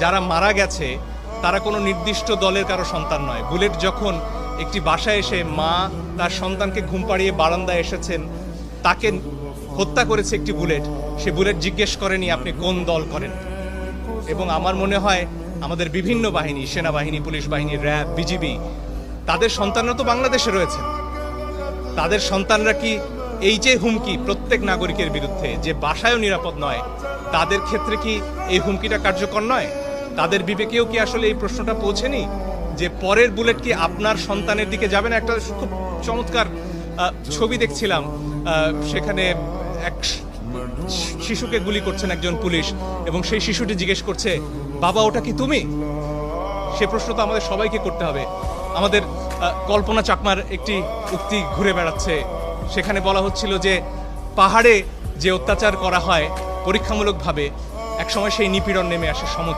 যারা মারা গেছে, তারা কোনো নির্দিষ্ট দলের কারও সন্তান নয়। বুলেট যখন একটি বাসায় এসে মা তার সন্তানকে ঘুম পাড়িয়ে বারান্দায় এসেছেন, তাকে হত্যা করেছে একটি বুলেট। সে বুলেট জিজ্ঞেস করেনি, আপনি কোন দল করেন? এবং আমার মনে হয় আমাদের বিভিন্ন বাহিনী, সেনাবাহিনী, পুলিশ বাহিনী, র্যাব, বিজিবি, তাদের সন্তানরা তো বাংলাদেশে রয়েছে। তাদের সন্তানরা কি এই যে হুমকি প্রত্যেক নাগরিকের বিরুদ্ধে, যে বাসায়ও নিরাপদ নয়, তাদের ক্ষেত্রে কি এই হুমকিটা কার্যকর নয়? তাদের বিবেকেও কি আসলে এই প্রশ্নটা পৌঁছেনি? যে পরের বুলেট কি আপনার সন্তানের দিকে যাবে? না, একটা খুব চমৎকার ছবি দেখছিলাম সেখানে এক শিশুকে গুলি করছেন একজন পুলিশ এবং সেই শিশুটি জিজ্ঞেস করছে, বাবা, ওটা কি তুমি? সে প্রশ্ন তো আমাদের সবাইকে করতে হবে। আমাদের কল্পনা চাকমার একটি উক্তি ঘুরে বেড়াচ্ছে। সেখানে বলা হচ্ছিল যে, পাহাড়ে যে অত্যাচার করা হয় পরীক্ষামূলকভাবে, একসময় সেই নিপীড়ন নেমে আসে সমতলে